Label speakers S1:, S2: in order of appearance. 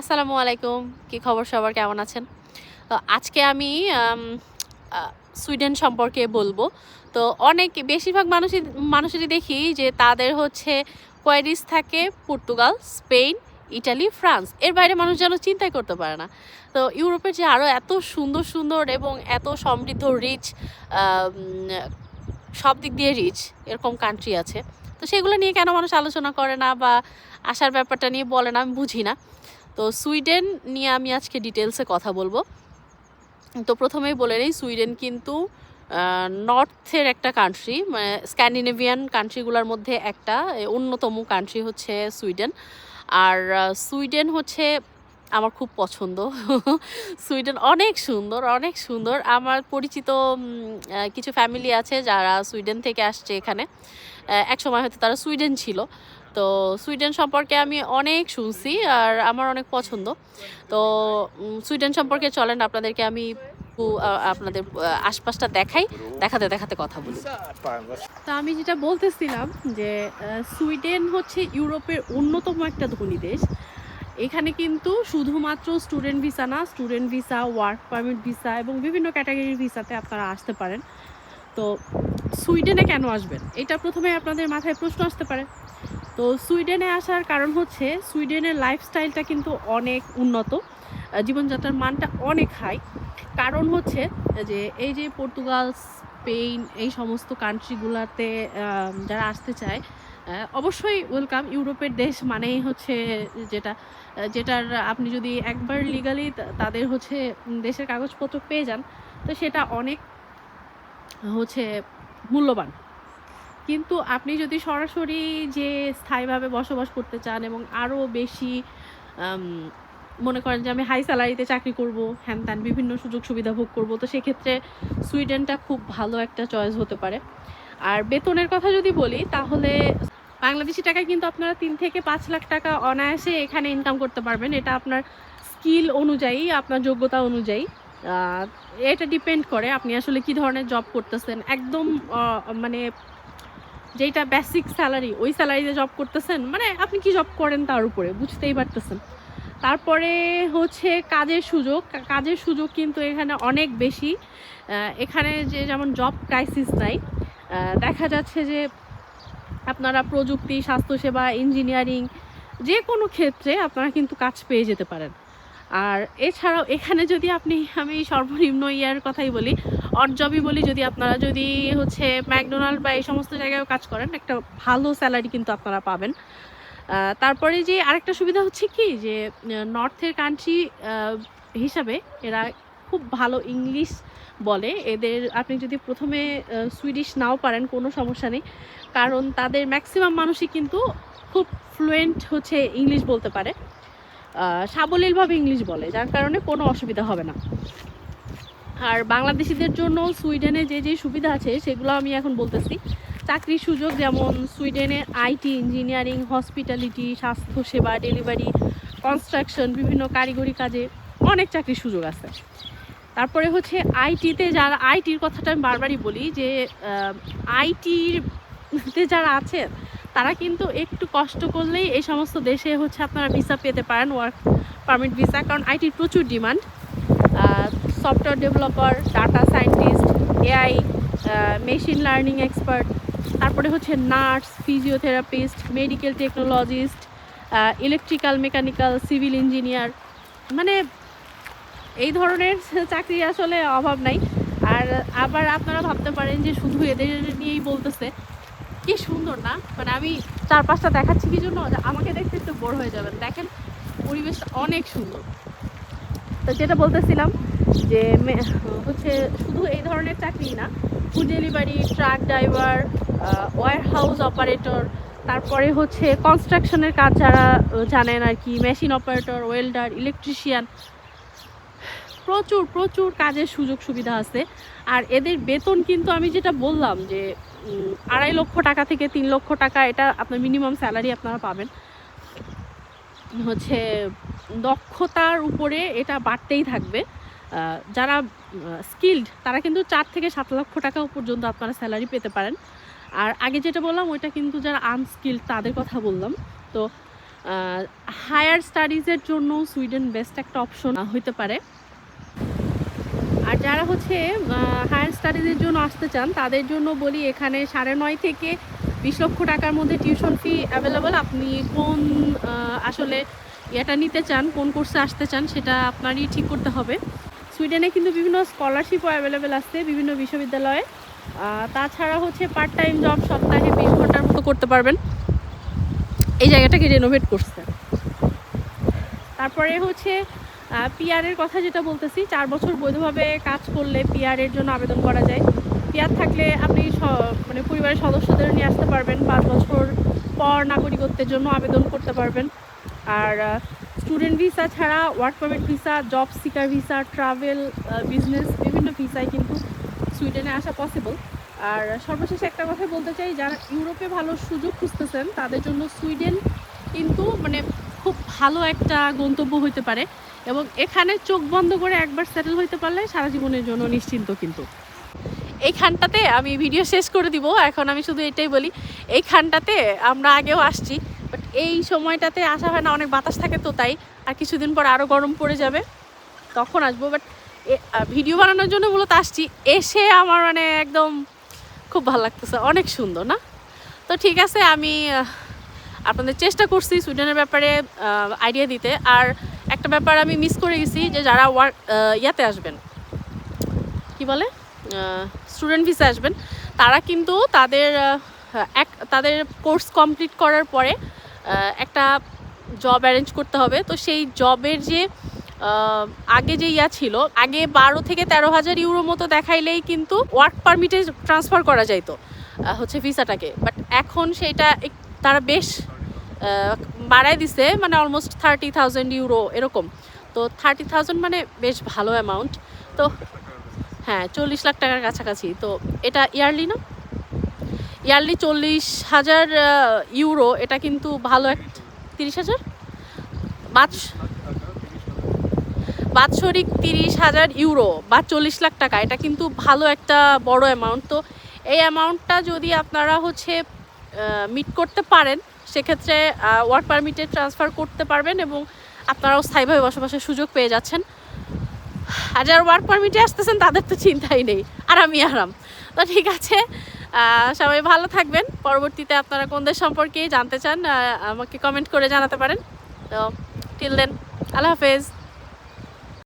S1: আসসালামু আলাইকুম। কি খবর সবার? কেমন আছেন? তো আজকে আমি সুইডেন সম্পর্কে বলব। তো অনেক, বেশিরভাগ মানুষই, মানুষেরই দেখি যে তাদের হচ্ছে কোয়ারিস থাকে পর্তুগাল, স্পেন, ইটালি, ফ্রান্স। এর বাইরে মানুষ যেন চিন্তাই করতে পারে না। তো ইউরোপের যে আরও এত সুন্দর সুন্দর এবং এত সমৃদ্ধ রিচ সব দিক দিয়ে রিচ এরকম কান্ট্রি আছে। তো সেগুলো নিয়ে কেন মানুষ আলোচনা করে না বা আসার ব্যাপারটা নিয়ে বলে না আমি বুঝি না। তো সুইডেন নিয়ে আমি আজকে ডিটেলসে কথা বলব। তো প্রথমেই বলে নিই, সুইডেন কিন্তু নর্থের একটা কান্ট্রি মানে স্ক্যান্ডিনেভিয়ান কান্ট্রিগুলোর মধ্যে একটা অন্যতম কান্ট্রি হচ্ছে সুইডেন। আর সুইডেন হচ্ছে আমার খুব পছন্দ। সুইডেন অনেক সুন্দর অনেক সুন্দর। আমার পরিচিত কিছু ফ্যামিলি আছে যারা সুইডেন থেকে আসছে এখানে। এক সময় হয়তো তারা সুইডেন ছিল। তো সুইডেন সম্পর্কে আমি অনেক শুনছি আর আমার অনেক পছন্দ। তো সুইডেন সম্পর্কে চলেন, আপনাদেরকে আমি আপনাদের আশপাশটা দেখাই, দেখাতে দেখাতে কথা বলি। তো আমি যেটা বলতেছিলাম যে সুইডেন হচ্ছে ইউরোপের অন্যতম একটা ধনী দেশ। এখানে কিন্তু শুধুমাত্র স্টুডেন্ট ভিসা না, student visa, work permit visa এবং বিভিন্ন ক্যাটাগরির ভিসাতে আপনারা আসতে পারেন। তো সুইডেনে কেন আসবেন? এটা প্রথমে আপনাদের মাথায় প্রশ্ন আসতে পারে। তো সুইডেনে আসার কারণ হচ্ছে সুইডেনের লাইফস্টাইলটা কিন্তু অনেক উন্নত জীবনযাত্রার মানটা অনেক হাই কারণ হচ্ছে যে এই যে পর্তুগাল, স্পেন, এই সমস্ত কান্ট্রিগুলোতে যারা আসতে চায় অবশ্যই ওয়েলকাম ইউরোপের দেশ মানেই হচ্ছে যেটা যেটার আপনি যদি একবার লিগালি তাদের হচ্ছে দেশের কাগজপত্র পেয়ে যান, তো সেটা অনেক হচ্ছে মূল্যবান। কিন্তু আপনি যদি সরাসরি যে স্থায়ীভাবে বসবাস করতে চান এবং আরও বেশি মনে করেন যে আমি হাই স্যালারিতে চাকরি করব, হ্যান ত্যান বিভিন্ন সুযোগ সুবিধা ভোগ করব, তো সেক্ষেত্রে সুইডেনটা খুব ভালো একটা চয়েস হতে পারে। আর বেতনের কথা যদি বলি, তাহলে বাংলাদেশি টাকায় কিন্তু আপনারা তিন থেকে পাঁচ লাখ টাকা অনায়াসে এখানে ইনকাম করতে পারবেন। এটা আপনার স্কিল অনুযায়ী, আপনার যোগ্যতা অনুযায়ী। এটা ডিপেন্ড করে আপনি আসলে কি ধরনের জব করতেছেন। একদম মানে যেটা বেসিক স্যালারি ওই স্যালারিতে জব করতেছেন মানে আপনি কি জব করেন তার উপরে, বুঝতেই পারতেছেন। তারপরে হচ্ছে কাজের সুযোগ কাজের সুযোগ কিন্তু এখানে অনেক বেশি। এখানে যে যেমন জব ক্রাইসিস নাই দেখা যাচ্ছে যে আপনারা প্রযুক্তি, স্বাস্থ্যসেবা ইঞ্জিনিয়ারিং যে কোনো ক্ষেত্রে আপনারা কিন্তু কাজ পেয়ে যেতে পারেন। আর এছাড়াও এখানে যদি আপনি, আমি সর্বনিম্ন ইয়ার কথাই বলি অড জবই বলি যদি আপনারা যদি হচ্ছে ম্যাকডোনাল্ড বা এই সমস্ত জায়গায় কাজ করেন, একটা ভালো স্যালারি কিন্তু আপনারা পাবেন। তারপরে যে আরেকটা সুবিধা হচ্ছে কি যে নর্থের কান্ট্রি হিসাবে এরা খুব ভালো ইংলিশ বলে। এদের আপনি যদি প্রথমে সুইডিশ নাও পারেন, কোনো সমস্যা নেই। কারণ তাদের ম্যাক্সিমাম মানুষই কিন্তু খুব ফ্লুয়েন্ট হচ্ছে ইংলিশ বলতে পারে। সাবলীলভাবে ইংলিশ বলে, যার কারণে কোনো অসুবিধা হবে না। আর বাংলাদেশিদের জন্য সুইডেনে যে যে সুবিধা আছে, সেগুলো আমি এখন বলতেছি। চাকরির সুযোগ যেমন সুইডেনে আইটি, ইঞ্জিনিয়ারিং, হসপিটালিটি, স্বাস্থ্যসেবা, ডেলিভারি, কনস্ট্রাকশন, বিভিন্ন কারিগরি কাজে অনেক চাকরির সুযোগ আছে। তারপরে হচ্ছে আইটিতে যারা, আইটির কথাটা আমি বারবারই বলি যে আইটির তে যারা আছে তারা কিন্তু একটু কষ্ট করলেই এই সমস্ত দেশে হচ্ছে আপনারা ভিসা পেতে পারেন ওয়ার্ক পারমিট ভিসা কারণ আইটির প্রচুর demand software developer data scientist AI machine learning expert তারপরে হচ্ছে nurse physiotherapist medical technologist electrical mechanical civil engineer মানে এই ধরনের চাকরি আসলে অভাব নাই। আর আবার আপনারা ভাবতে পারেন যে শুধু এদের নিয়েই বলতেছে। কি সুন্দর না? মানে আমি চার পাঁচটা দেখাচ্ছি কি জন্য? আমাকে দেখতে একটু বোর হয়ে যাবেন। দেখেন, পরিবেশটা অনেক সুন্দর। তো যেটা বলতেছিলাম যে হচ্ছে শুধু এই ধরনের চাকরি না food delivery truck driver warehouse operator তারপরে হচ্ছে কনস্ট্রাকশনের কাজ যারা জানেন আর কি মেশিন অপারেটর ওয়েল্ডার ইলেকট্রিশিয়ান প্রচুর প্রচুর কাজের সুযোগ সুবিধা আছে। আর এদের বেতন কিন্তু আমি যেটা বললাম যে আড়াই লক্ষ টাকা থেকে তিন লক্ষ টাকা, এটা আপনার মিনিমাম স্যালারি আপনারা পাবেন। হচ্ছে দক্ষতার উপরে এটা বাড়তেই থাকবে। যারা স্কিল্ড তারা কিন্তু চার থেকে সাত লক্ষ টাকা পর্যন্ত আপনারা স্যালারি পেতে পারেন। আর আগে যেটা বললাম, ওইটা কিন্তু যারা আনস্কিল্ড তাদের কথা বললাম। তো হায়ার স্টাডিজের জন্য সুইডেন বেস্ট একটা অপশন হইতে পারে। আর যারা হচ্ছে হায়ার স্টাডিজের জন্য আসতে চান, তাদের জন্য বলি, এখানে সাড়ে নয় থেকে বিশ লক্ষ টাকার মধ্যে টিউশন ফি অ্যাভেলেবল আপনি কোন আসলে এটা নিতে চান, কোন কোর্সে আসতে চান, সেটা আপনারই ঠিক করতে হবে। সুইডেনে কিন্তু বিভিন্ন স্কলারশিপও অ্যাভেলেবেল আছে বিভিন্ন বিশ্ববিদ্যালয়ে। তাছাড়া হচ্ছে পার্ট টাইম জব সপ্তাহে বিশ ঘণ্টার মতো করতে পারবেন। এই জায়গাটাকে রেনোভেট করছে। তারপরে হচ্ছে পিআরের কথা যেটা বলতেছি, চার বছর বৈধভাবে কাজ করলে পিআরের জন্য আবেদন করা যায়। পিআর থাকলে আপনি মানে পরিবারের সদস্যদের নিয়ে আসতে পারবেন। পাঁচ বছর পর নাগরিকত্বের জন্য আবেদন করতে পারবেন। আর স্টুডেন্ট ভিসা ছাড়া work permit visa job seeker visa travel business বিভিন্ন ভিসায় কিন্তু সুইডেনে আসা পসিবল আর সর্বশেষ একটা কথা বলতে চাই, যারা ইউরোপে ভালো সুযোগ খুঁজতেছেন, তাদের জন্য সুইডেন কিন্তু মানে খুব ভালো একটা গন্তব্য হইতে পারে এবং এখানে চোখ বন্ধ করে একবার সেটেল হইতে পারলে সারা জীবনের জন্য নিশ্চিন্ত কিন্তু। এইখানটাতে আমি ভিডিও শেষ করে দিব, এখন আমি শুধু এটাই বলি, এইখানটাতে আমরা আগেও আসছি। এই সময়টাতে আসা হয় না, অনেক বাতাস থাকে তো তাই। আর কিছুদিন পর আরও গরম পড়ে যাবে। তখন আসব বাট ভিডিও বানানোর জন্য মূলত আসছি। এসে আমার মানে একদম খুব ভালো লাগতেছে, অনেক সুন্দর, না? তো ঠিক আছে, আমি আপনাদের চেষ্টা করছি সুইডেনের ব্যাপারে আইডিয়া দিতে। আর একটা ব্যাপার আমি মিস করে গেছি যে যারা ওয়ার্ক ইয়াতে আসবেন, কি বলে? স্টুডেন্ট ভিসা আসবেন, তারা কিন্তু তাদের এক, তাদের কোর্স কমপ্লিট করার পরে একটা জব অ্যারেঞ্জ করতে হবে। তো সেই জবের যে আগে যে ইয়া ছিল, আগে বারো থেকে তেরো হাজার ইউরো মতো দেখাইলেই কিন্তু ওয়ার্ক পারমিটে ট্রান্সফার করা যাইতো হচ্ছে ভিসাটাকে। বাট এখন সেটা তারা বেশ বাড়ায় দিছে মানে অলমোস্ট থার্টি থাউজেন্ড ইউরো এরকম। তো থার্টি থাউজেন্ড মানে বেশ ভালো অ্যামাউন্ট তো হ্যাঁ চল্লিশ লাখ টাকার কাছাকাছি। তো এটা ইয়ারলি না? ইয়ারলি চল্লিশ হাজার ইউরো। এটা কিন্তু ভালো এক তিরিশ হাজার? বাৎ বাৎসরিক তিরিশ হাজার ইউরো বা চল্লিশ লাখ টাকা। এটা কিন্তু ভালো একটা বড় অ্যামাউন্ট তো এই অ্যামাউন্টটা যদি আপনারা হচ্ছে মিট করতে পারেন, সেক্ষেত্রে ওয়ার্ক পারমিটে ট্রান্সফার করতে পারবেন এবং আপনারাও স্থায়ীভাবে বসবাসের সুযোগ পেয়ে যাচ্ছেন। আর যারা ওয়ার্ক পারমিটে আসতেছেন, তাদের তো চিন্তাই নেই। আরামই আরাম। তো ঠিক আছে সবাই ভালো থাকবেন। পরবর্তীতে আপনারা কোন দেশ সম্পর্কে জানতে চান আমাকে কমেন্ট করে জানাতে পারেন। তো টিল দেন আল্লাহ হাফেজ।